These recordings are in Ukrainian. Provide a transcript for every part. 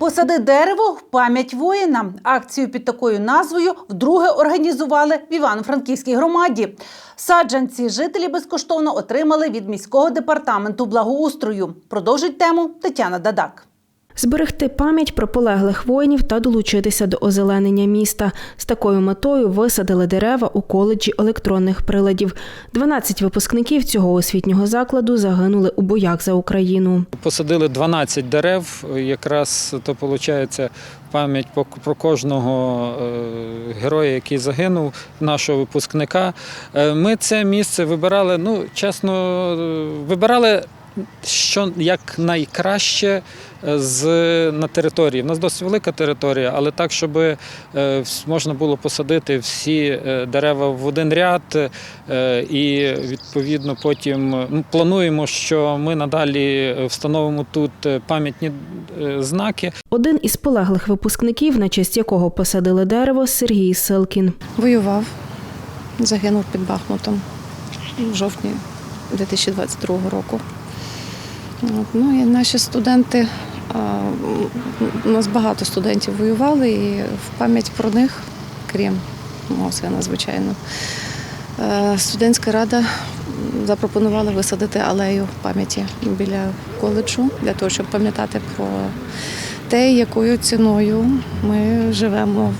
Посади дерево в пам'ять воїна. Акцію під такою назвою вдруге організували в Івано-Франківській громаді. Саджанці жителі безкоштовно отримали від міського департаменту благоустрою. Продовжить тему Тетяна Дадак. Зберегти пам'ять про полеглих воїнів та долучитися до озеленення міста. З такою метою висадили дерева у коледжі електронних приладів. 12 випускників цього освітнього закладу загинули у боях за Україну. Посадили 12 дерев, якраз то виходить пам'ять про кожного е, героя, який загинув, нашого випускника. Е, Ми це місце вибирали, ну чесно, е, вибирали. Що як найкраще е, з на території. У нас досить велика територія, але так, щоб е, можна було посадити всі е, дерева в один ряд, е, і відповідно потім ну, плануємо, що ми надалі встановимо тут пам'ятні е, знаки. Один із полеглих випускників, на честь якого посадили дерево, Сергій Силкін. Воював, загинув під Бахмутом в жовтні 2022 року. Ну і наші студенти, у нас багато студентів воювали, і в пам'ять про них, крім мого сина, звичайно, е, студентська рада запропонувала висадити алею пам'яті біля коледжу для того, щоб пам'ятати про те, якою ціною ми живемо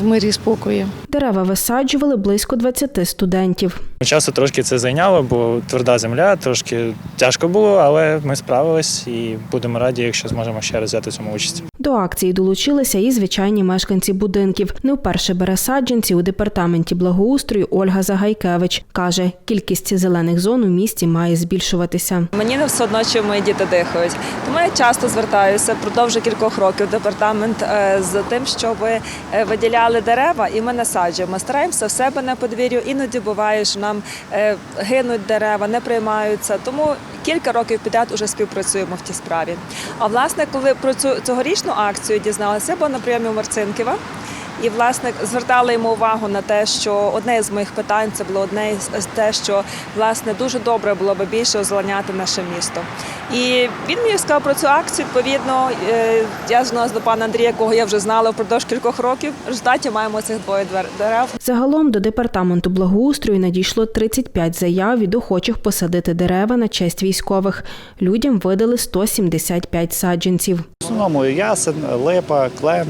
в мирі спокою. Дерева висаджували близько 20 студентів. Часу трошки це зайняло, бо тверда земля, трошки тяжко було, але ми справились і будемо раді, якщо зможемо ще раз взяти цьому участь. До акції долучилися і звичайні мешканці будинків. Не вперше бере саджанці у департаменті благоустрою Ольга Загайкевич. Каже, кількість зелених зон у місті має збільшуватися. Мені не все одно, чи мої діти дихають. Тому я часто звертаюся впродовж кількох років в департамент е, з тим, щоб е, виділяли дерева, і ми насаджуємо. Стараємося в себе на подвір'ю. Іноді буває, що нам е, гинуть дерева, не приймаються. Тому кілька років підряд уже співпрацюємо в тій справі. А власне, коли про цю цьогорічну акцію дізналася, бо на прийомі у Марцинківа. І власне звертали йому увагу на те, що одне з моїх питань це було одне з те, що власне дуже добре було би більше озеленяти наше місто. І він мені сказав про цю акцію. Відповідно, е, я звернулася до пана Андрія, якого я вже знала впродовж кількох років. В результаті маємо цих двоє двер- дерев. Загалом до департаменту благоустрою надійшло 35 заяв від охочих посадити дерева на честь військових. Людям видали 175 саджанців. В основному ясен, липа, клен,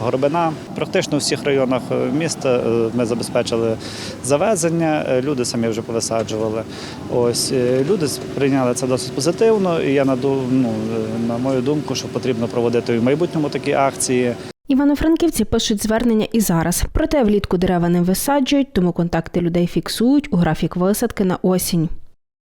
горбина. Практично у всіх районах е, міста е, ми забезпечили завезення, е, люди самі вже повисаджували. Ось люди сприйняли це досить позитивно, і я на, ну, на мою думку, що потрібно проводити і в майбутньому такі акції. Івано-франківці пишуть звернення і зараз. Проте влітку дерева не висаджують, тому контакти людей фіксують у графік висадки на осінь.